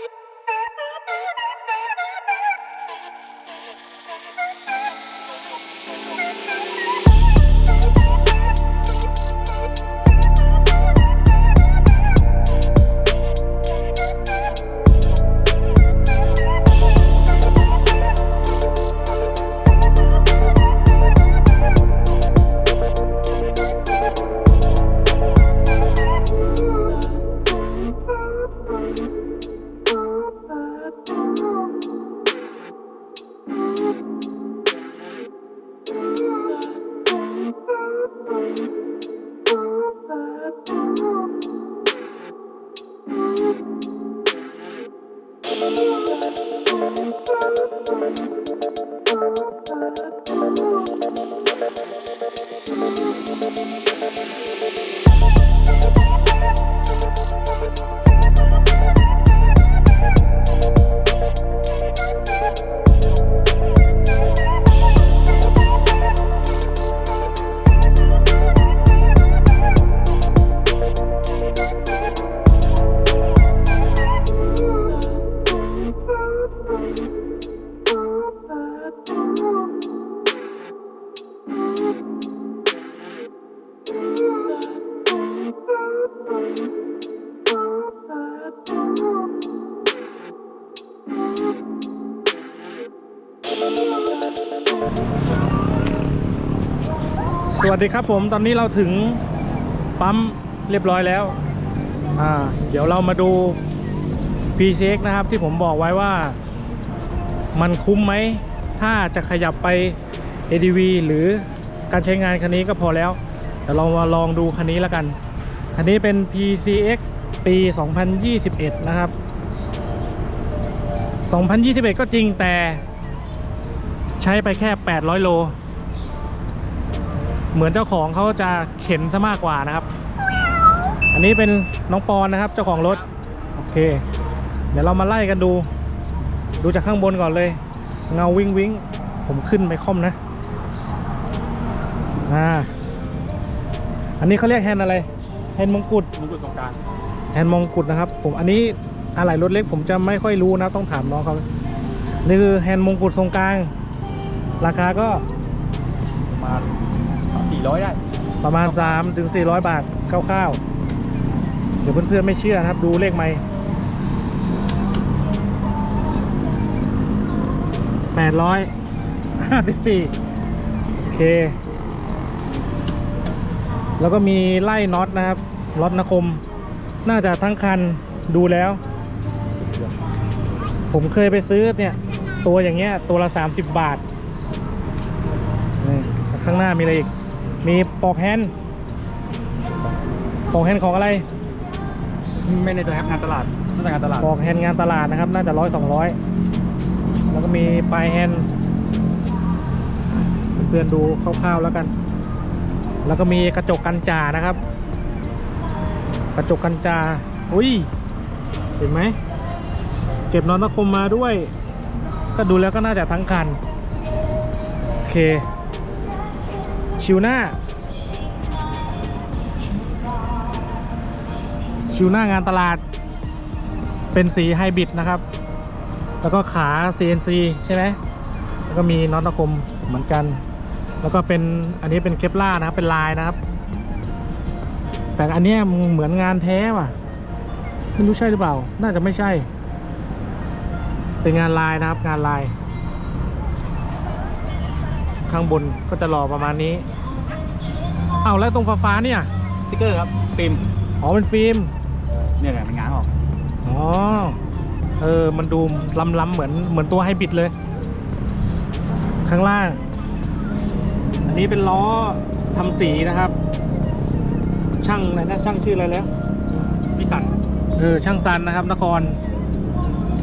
Thank you. สวัสดีครับผมตอนนี้เราถึงปั๊มเรียบร้อยแล้วอ่าเดี๋ยวเรามาดู p ีเช็นะครับที่ผมบอกไว้ว่ามันคุ้มไหม ถ้าจะขยับไป ADV หรือการใช้งานคันนี้ก็พอแล้ว เดี๋ยวเรามาลองดูคันนี้แล้วกัน คันนี้เป็น PCX ปี 2021 นะครับ 2021 ก็จริงแต่ใช้ไปแค่ 800 โล เหมือนเจ้าของเขาจะเข็นซะมากกว่านะครับ อันนี้เป็นน้องปอนนะครับ เจ้าของรถ โอเค เดี๋ยวเรามาไล่กันดู ดูจากข้างบนก่อนเลย เงาวิ่งวิ่งผมขึ้นไปค่อมนะ อ่า อันนี้เขาเรียกแฮนอะไร แฮนมงกุฎมงกุฎสงการแฮนมงกุฎนะครับ ผมอันนี้อะไหล่รถเล็กผมจะไม่ค่อยรู้นะต้องถามน้องเขานี่คือแฮนมงกุฎทรงกลาง ราคาก็ประมาณ 400 ได้ ประมาณ 3 ถึง 400 บาทคร่าวๆ เดี๋ยวเพื่อนๆไม่เชื่อนะครับ ดูเลขไม่แปดร้อยห้าสิบสี่โอเค แล้วก็มีไล่น็อตนะครับน็อตนคม น่าจะทั้งคันดูแล้ว ผมเคยไปซื้อเนี่ย ตัวอย่างเงี้ย ตัวละ 30 บาท ข้างหน้ามีอะไรอีก มีปลอกแฮนด์ปลอกแฮนด์ของอะไรไม่ในตัวแอปงานตลาดน่าจะงานตลาดปลอกแฮนด์งานตลาดนะครับ น่าจะร้อยสองร้อยแล้วก็มีปลายแฮนด์เพื่อนๆดูคร่าวๆแล้วกัน แล้วก็มีกระจกกันจ่านะครับ กระจกกันจ่าอุ้ยเห็นไหมเก็บนอนตะคมมาด้วย ก็ดูแล้วก็น่าจะทั้งคัน โอเค ชิวหน้า ชิวหน้างานตลาด เป็นสีไฮบริดนะครับ แล้วก็ขา CNC ใช่ไหมแล้วก็มีน็อตตะคมเหมือนกัน แล้วก็เป็นอันนี้เป็นเคปล่านะครับเป็นลายนะครับ แต่อันนี้เหมือนงานแท้ว่ะไม่รู้ใช่หรือเปล่า น่าจะไม่ใช่ เป็นงานลายนะครับ งานลาย ข้างบนก็จะหล่อประมาณนี้ เอาวแล้วตรงฟ้าๆเนี่ยสติ๊กเกอร์ครับฟิล์มอ๋อเป็นฟิล์มเนี่ยแหละมันง้างออกอ๋อเออมันดูล้ำๆเหมือนเหมือนตัวไฮบริดเลย ข้างล่าง อันนี้เป็นล้อทำสีนะครับ ช่างอะไรนะช่างชื่ออะไรแล้วพิสันเออช่างซันนะครับ นคร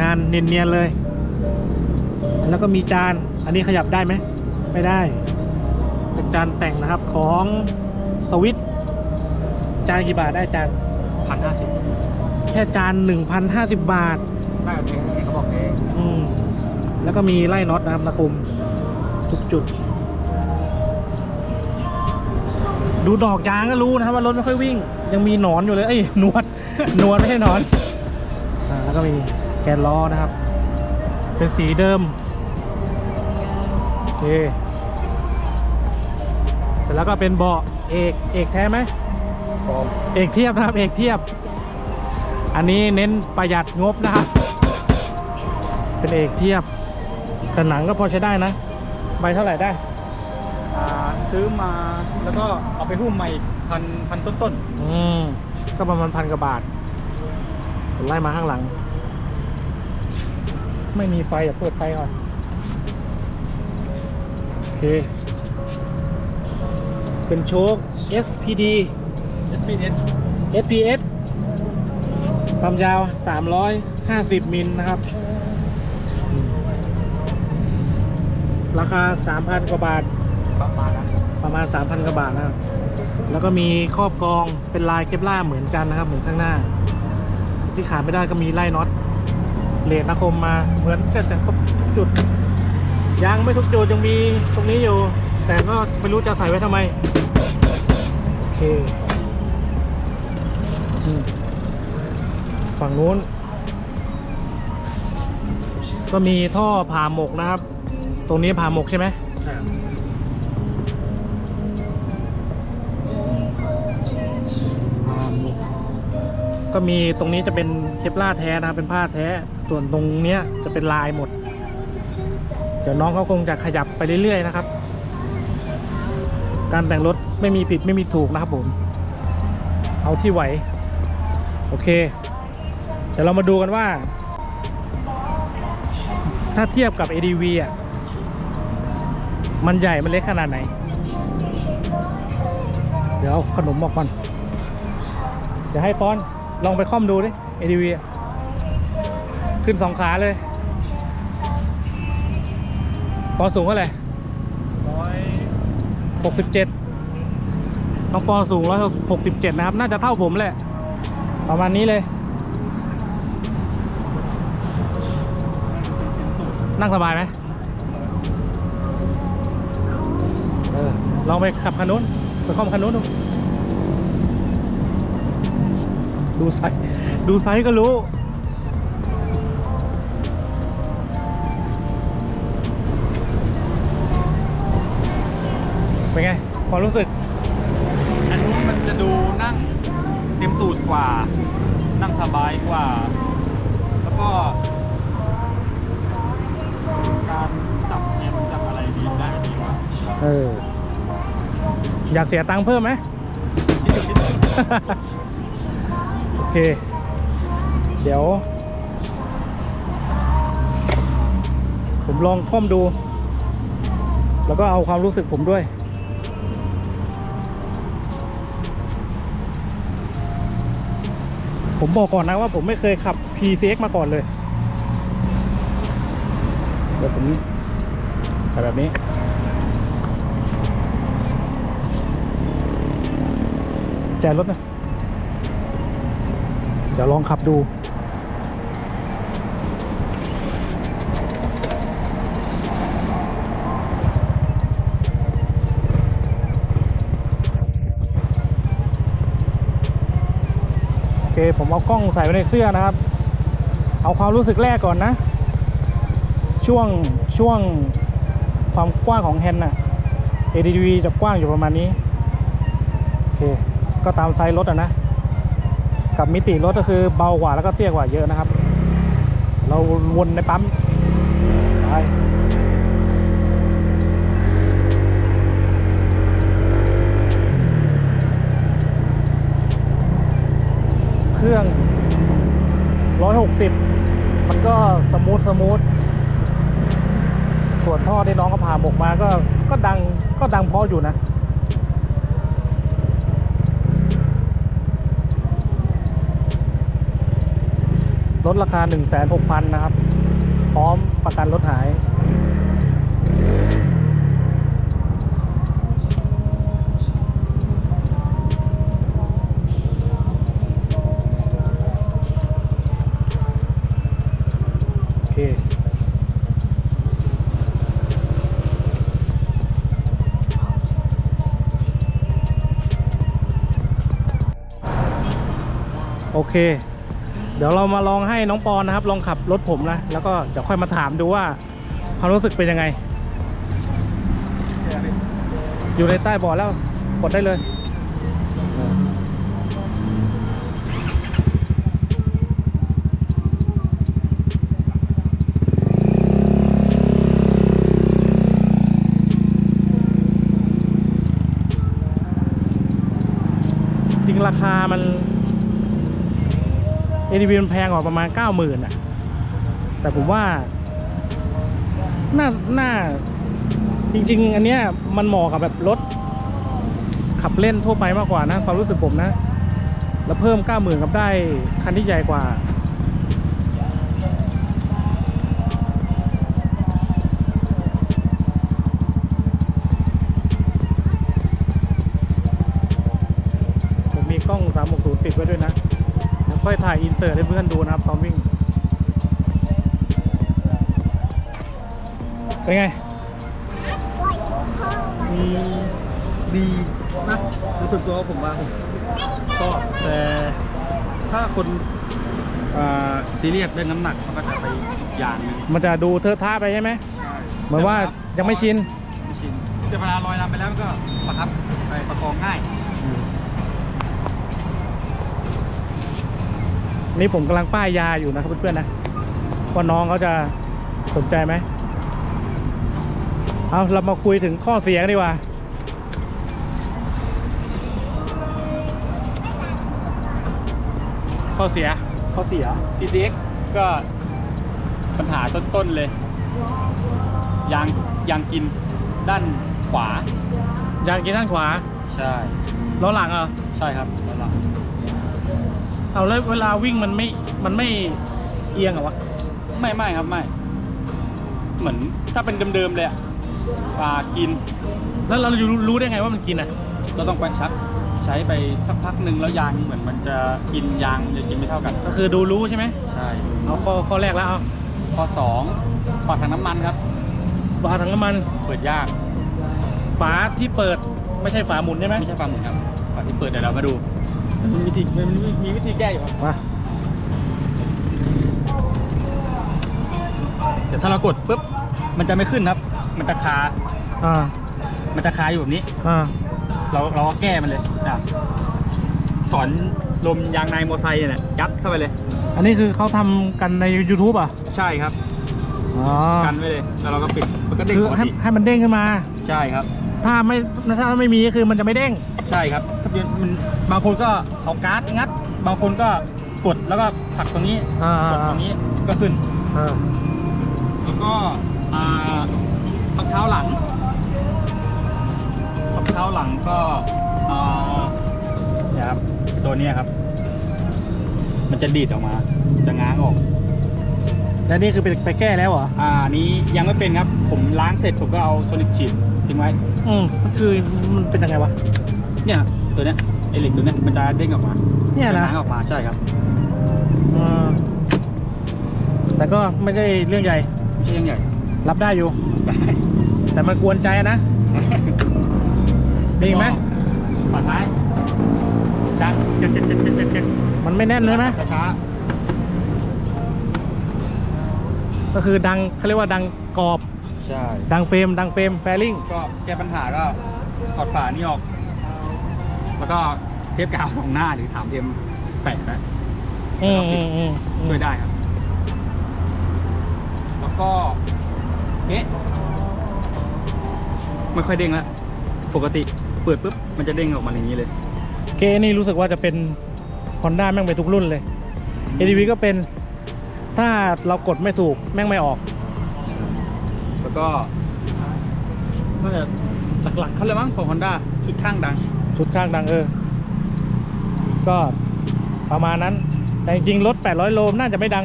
งานเนียนๆเลย แล้วก็มีจาน อันนี้ขยับได้ไหม ไม่ได้ เป็นจานแต่งนะครับของส วิตจานกี่บาทได้จานพันห้าสิบแค่จาน 1,050 บาท ได้กับเพลงเขาบอกเองอืมแล้วก็มีไล่น็อตนะครับนะคุมทุกจุด ดูดอกยางก็รู้นะครับว่ารถไม่ค่อยวิ่ง ยังมีหนอนอยู่เลยเอ้ยหนวด หนวดไม่ใช่หนอนอ่าแล้วก็มีแกนล้อนะครับ เป็นสีเดิมโอเคเสร็จแล้วก็เป็นเบาะ เอกเอกแท้ไหมพร้อมเอกเทียบนะครับ เอกเทียบ อันนี้เน้นประหยัดงบนะครับ เป็นเอกเทียบแต่หนังก็พอใช้ได้นะ ใบเท่าไหร่ได้ อ่าซื้อมาแล้วก็เอาไปหุ้มใหม่พันพันต้นอืมก็ประมาณพันกว่าบาทผมไล่มาข้างหลัง ไม่มีไฟอย่าเปิดไฟก่อน โอเค เป็นโชค SPD ๆ SPS SPS ความยาว 350 มิลนะครับอืมราคา 3,000 กว่าบาท ประมาณนั้นประมาณ 3,000 กว่าบาทนะครับ แล้วก็มีครอบกรองเป็นลายเคปล่าร์เหมือนกันนะครับ เหมือนข้างหน้า ที่ขาดไม่ได้ก็มีไล่น็อตเลดนะคมมาเหมือนกันจะครบทุกจุด ยังไม่ทุกจุดยังมีตรงนี้อยู่ แต่ก็ไม่รู้จะใส่ไว้ทำไม โอเคฝั่งนู้น ก็มีท่อผ่าหมกนะครับ ตรงนี้ผ่าหมกใช่ไหมใช่ก็มีตรงนี้จะเป็นเคปลาแท้นะครับเป็นผ้าแท้ ส่วนตรงเนี้ยจะเป็นลายหมด เดี๋ยวน้องเขาคงจะขยับไปเรื่อยๆนะครับ การแต่งรถไม่มีผิดไม่มีถูกนะครับผม เอาที่ไหว โอเค เดี๋ยวเรามาดูกันว่า ถ้าเทียบกับ ADV อะ มันใหญ่มันเล็กขนาดไหน เดี๋ยวเอาขนมออกก่อนเดี๋ยวให้ป้อนลองไปค่อมดูดิ ADV อะขึ้นสองขาเลย ปอนสูงเท่าไหร่ร้อยหกสิบเจ็ดน้องปอนสูงร้อยหกสิบเจ็ดนะครับ น่าจะเท่าผมแหละ ประมาณนี้เลย นั่งสบายไหมเออลองไปขับคันนู้นไปค่อมคันนู้นดูดูไซส์ดูไซส์ก็รู้ ความรู้สึก อันนู้นมันจะดูนั่งเต็มสูตรกว่า นั่งสบายกว่า แล้วก็การจับแอมจับอะไรดีได้ดีกว่าเออ อยากเสียตังค์เพิ่มไหมที่สุดที่สุดโอเค เดี๋ยว ผมลองค่อมดู แล้วก็เอาความรู้สึกผมด้วย ผมบอกก่อนนะว่าผมไม่เคยขับ PCX มาก่อนเลย เดี๋ยวผมใส่แบบนี้ แจรถนะ เดี๋ยวลองขับดู เคผมเอากล้องใส่ไว้ในเสื้อนะครับ เอาความรู้สึกแรกก่อนนะ ช่วงช่วงความกว้างของแฮนด์น่ะ ADV จะกว้างอยู่ประมาณนี้โอเคก็ตามไซส์รถอะนะ กับมิติรถก็คือเบากว่าแล้วก็เตี้ยกว่าเยอะนะครับ เราวนในปั๊มไป รื่อง 160 มันก็สมูทสมูทส่วนท่อที่น้องเขาผ่าหมกมาก็ก็ดังก็ดังพออยู่นะลดราคา 1 6 0 0 0 นะครับ พร้อมประกันรถหาย โอเค เดี๋ยวเรามาลองให้น้องปอนนะครับ ลองขับรถผมนะ แล้วก็เดี๋ยวค่อยมาถามดูว่าความรู้สึกเป็นยังไง อยู่ในใต้เบาะแล้วกดได้เลยจริงราคามัน ADV มันแพงกว่าประมาณ 9 0,000อะ แต่ผมว่า น่า น่า จริง ๆ อันเนี้ยมันเหมาะกับแบบรถ ขับเล่นทั่วไปมากกว่านะ ความรู้สึกผมนะ แล้วเพิ่ม 90,000 กับได้ คันที่ใหญ่กว่า ค่อยถ่ายอินเสิร์ตให้เพื่อนดูนะครับตอนวิ่ง เป็นไงมีดีนะรู้สึกตัวผมว่าผมชอบแต่ถ้าคนอ่าซีเรียสเรื่องน้ำหนักมันก็จะไปอีกอย่างหนึงมันจะดูเทอะท่าไปใช่ไหมเหมือนว่ายังไม่ชินไม่ชินแต่เวลาลอยน้ำไปแล้วมันก็ประคับไปประคองง่าย นี่ผมกำลังป้ายยาอยู่นะครับเพื่อนๆนะว่าน้องเขาจะสนใจไหมเอาเรามาคุยถึงข้อเสียกันดีกว่า ข้อเสียข้อเสีย PCX ก็ปัญหาต้นๆเลย ยางยางกินด้านขวา ยางกินด้านขวา ใช่ ล้อหลังเหรอ ใช่ครับแล้วล่ะ เอาแล้วเวลาวิ่งมันไม่มันไม่เอียงเหรอวะไม่ไม่ครับไม่ เหมือนถ้าเป็นเดิมๆเลยอะปลากินแล้วเรารู้รู้ได้ไงว่ามันกินอะก็ต้องไปชักใช้ไปสักพักหนึ่งแล้วยางเหมือนมันจะกินยางมันจะกินไม่เท่ากันก็คือดูรู้ใช่ไหมใช่เอาข้อข้อแรกแล้วเอาข้อสองฝาถังน้ำมันครับฝาถังน้ำมันเปิดยากฝาที่เปิดไม่ใช่ฝาหมุนใช่ไหมไม่ใช่ฝาหมุนครับฝาที่เปิดเดี๋ยวเรามาดู มันมีวิธีมันมีมีวิธีแก้อยู่ครับมาเดี๋ยวถ้าเรากดปุ๊บมันจะไม่ขึ้นครับ มันจะคาอ่ามันจะคาอยู่แบบนี้ อ่าเราเราก็แก้มันเลยนะสอนลมยางในมอเตอร์ไซค์เนี่ยยัดเข้าไปเลย อันนี้คือเขาทำกันใน YouTube อะใช่ครับ อ๋อกันไว้เลย แล้วเราก็ปิดมันก็เด้งคือปกให้ติให้มันเด้งขึ้นมา ใช่ครับ ถ้าไม่ถ้าไม่มีก็คือมันจะไม่เด้ง ใช่ครับถ้าเป็นมันบางคนก็เอาการ์ดงัด บางคนก็กดแล้วก็ผลักตรงนี้อ่ากดตรงนี้ก็ขึ้น อ่าแล้วก็อ่าปักเท้าหลังปักเท้าหลังก็อ่าเนี่ยครับตัวเนี้ยครับ มันจะดีดออกมา จะง้างออก แล้วนี่คือไปไปแก้แล้วเหรอ อ่านี้ยังไม่เป็นครับ ผมล้างเสร็จผมก็เอาโซลิดฉีด ทิ้งไว้ อืมมันคือมันเป็นยังไงวะ เนี่ยครับตัวเนี้ยไอเหล็กตัวเนี้ยมันจะเด้งออกมาเนี่ยนะจง้างออกมาใช่ครับอ่าแต่ก็ไม่ใช่เรื่องใหญ่ไม่ใช่ยังใหญ่ รับได้อยู่ แต่มันกวนใจนะมีอีกไหมปัดท้ายดังเจ็ดเจ็ดเจ็ดเจ็ดเจ็ดเจ็ดมันไม่แน่นเลยไหมช้าก็คือดังเขาเรียกว่าดังกรอบๆ ใช่ ดังเฟรมดังเฟรมแฟลิงก็แก้ปัญหาก็ถอดฝานี่ออก แล้วก็เทปกาวสองหน้าหรือถามเอ็มแปะนะอืมอืมอืมช่วยได้ครับ แล้วก็เอ๊ะไม่ค่อยเด้งแล้วปกติเปิดปุ๊บมันจะเด้งออกมาอย่างนี้เลยเคนี่รู้สึกว่าจะเป็น Honda แม่งไปทุกรุ่นเลย ADV ก็เป็นถ้าเรากดไม่ถูกแม่งไม่ออกแล้ว ก็น่าจะหลักๆเขาเลยมั้งของ Honda ชุดข้างดัง ชุดข้างดังเออ ก็ประมาณนั้น แต่จริงๆรถ 800 โลน่าจะไม่ดัง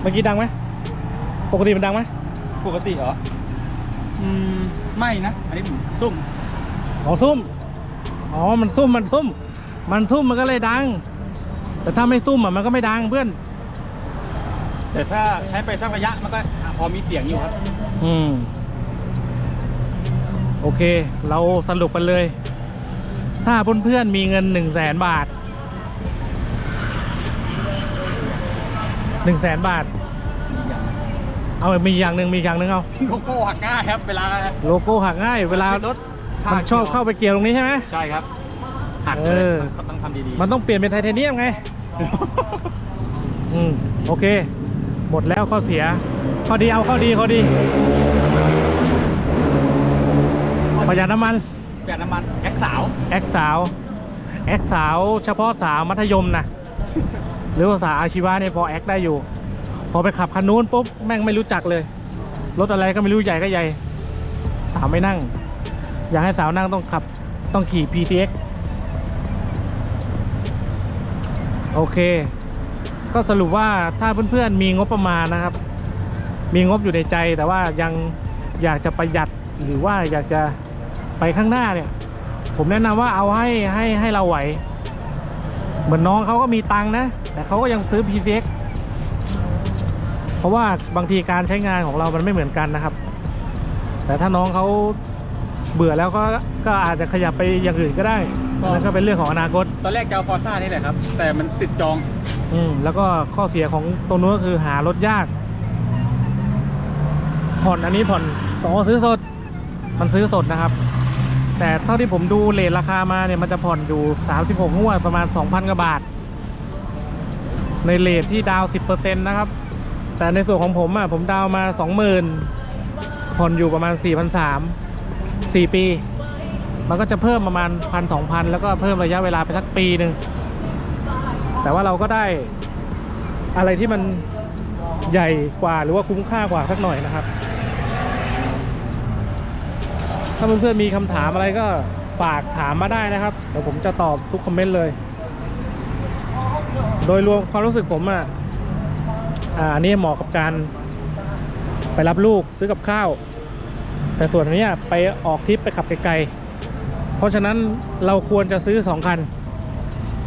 เมื่อกี้ดังไหมปกติมันดังไหมปกติเหรอ อืม ไม่นะ อันนี้ผมซุ่มอ๋อทุ่มอ๋อ มันซุ่ม มันซุ่ม มันซุ่มมันก็เลยดัง แต่ถ้าไม่ซุ่มอะมันก็ไม่ดังเพื่อน แต่ถ้าใช้ไปสักระยะมันก็อะพอมีเสียงอยู่ครับ อืม โอเค เราสรุปกันเลย ถ้าเพื่อนๆมีเงินหนึ่งแสนบาทหนึ่งแสนบาทมีอย่างเอามีอย่างหนึ่งมีอย่างหนึ่งเอาโลโก้หักง่ายครับ เวลาโลโก้หักง่าย เวลารถมันชอบเข้าไปเกี่ยวตรงนี้ใช่ไหมใช่ครับหักเอเลยอเขาต้องทำดีมันต้องเปลี่ยนเป็นไทเทเนียมไง อืมโอเค หมดแล้วข้อเสีย ข้อดีเอาข้อดีข้อดีประหยัดน้ำมันๆแบบน้ำมันแอคสาวแอคสาวแอคสาวเฉพาะสาวมัธยมนะหรือว่าสาวอาชีวะเนี่ยพอแอคได้อยู่ พอไปขับคันนู้นปุ๊บแม่งไม่รู้จักเลยรถอะไรก็ไม่รู้ใหญ่ก็ใหญ่ สาวไม่นั่ง อยากให้สาวนั่งต้องขับต้องขี่ PCX โอเค ก็สรุปว่าถ้าเพื่อนๆมีงบประมาณนะครับ มีงบอยู่ในใจแต่ว่ายังอยากจะประหยัดหรือว่าอยากจะไปข้างหน้าเนี่ย ผมแนะนำว่าเอาให้ให้ให้เราไหว เหมือนน้องเขาก็มีตังค์นะ แต่เขาก็ยังซื้อ PCX เพราะว่าบางทีการใช้งานของเรามันไม่เหมือนกันนะครับ แต่ถ้าน้องเขาเบื่อแล้วก็ก็อาจจะขยับไปอย่างอื่นก็ได้นั่นก็เป็นเรื่องของอนาคต ตอนแรกจะเอาฟอร์ซ่านี่แหละครับ แต่มันติดจอง อืมแล้วก็ข้อเสียของตัวนู้นก็คือหารถยาก ผ่อนอันนี้ผ่อนสองซื้อสดมันซื้อสดนะครับ แต่เท่าที่ผมดูเลทราคามาเนี่ยมันจะผ่อนอยู่ 36งวดประมาณ 2,000กว่าบาท ในเลทที่ดาวน์10%นะครับ แต่ในส่วนของผมอะผมดาวมา 20,000 ผ่อนอยู่ประมาณ 4,300 4 ปี มันก็จะเพิ่มประมาณ1,000 2,000 แล้วก็เพิ่มระยะเวลาไปสักปีหนึ่งแต่ว่าเราก็ได้อะไรที่มันใหญ่กว่าหรือว่าคุ้มค่ากว่าสักหน่อยนะครับ ถ้าเพื่อนๆมีคำถามอะไรก็ฝากถามมาได้นะครับ เดี๋ยวผมจะตอบทุกคอมเมนต์เลย โดยรวมความรู้สึกผมอะอ่านนี้เหมาะกับการไปรับลูกซื้อกับข้าว แต่ส่วนนี้ไปออกทริปไปขับไกลๆ เพราะฉะนั้นเราควรจะซื้อสองคัน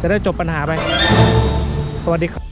จะได้จบปัญหาไป สวัสดีครับ